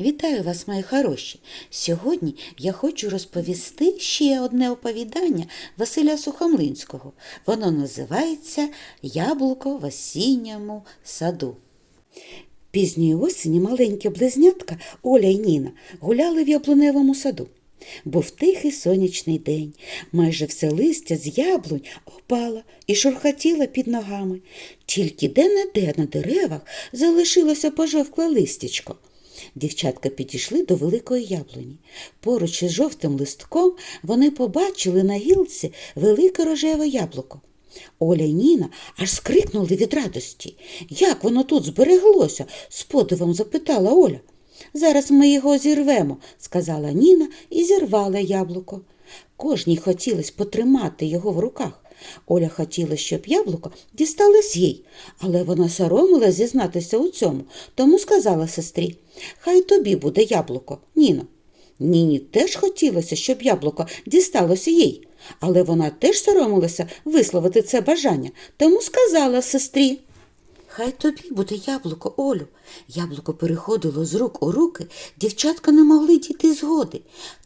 Вітаю вас, мої хороші! Сьогодні я хочу розповісти ще одне оповідання Василя Сухомлинського. Воно називається Яблуко в осінньому саду. Пізньої осені маленькі близнятка Оля й Ніна гуляли в яблуневому саду. Був тихий сонячний день. Майже все листя з яблунь опало і шурхотіло під ногами. Тільки де-не-де на деревах залишилося пожовкле листячко. Дівчатка підійшли до великої яблуні. Поруч із жовтим листком вони побачили на гілці велике рожеве яблуко. Оля й Ніна аж скрикнули від радості. Як воно тут збереглося? з подивом запитала Оля. Зараз ми його зірвемо, сказала Ніна і зірвала яблуко. Кожній хотілося потримати його в руках. Оля хотіла, щоб яблуко дісталось їй, але вона соромила зізнатися у цьому, тому сказала сестрі Хай тобі буде яблуко, Ніно. Ніні теж хотілося, щоб яблуко дісталося їй, але вона теж соромилася висловити це бажання, тому сказала сестрі. Хай тобі буде яблуко, Олю. Яблуко переходило з рук у руки, дівчатка не могли дійти згоди.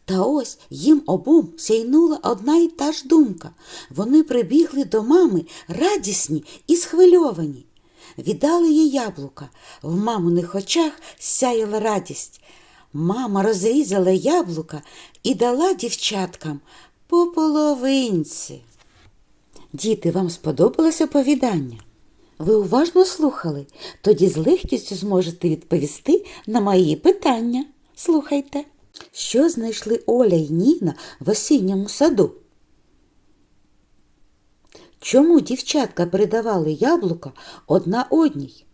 Та ось їм обом сяйнула одна й та ж думка. Вони прибігли до мами радісні і схвильовані. Віддали їй яблука. В маминих очах сяяла радість. Мама розрізала яблука і дала дівчаткам по половинці. Діти, вам сподобалося оповідання? Ви уважно слухали, тоді з легкістю зможете відповісти на мої питання. Слухайте. Що знайшли Оля й Ніна в осінньому саду? Чому дівчатка передавали яблука одна одній?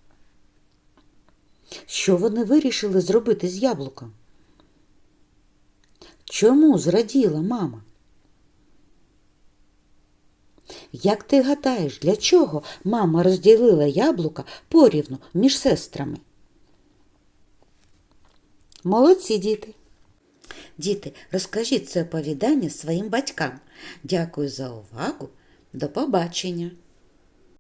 Що вони вирішили зробити з яблуком? Чому зраділа мама? Як ти гадаєш, для чого мама розділила яблука порівну між сестрами? Молодці діти. Діти, розкажіть це оповідання своїм батькам. Дякую за увагу. До побачення.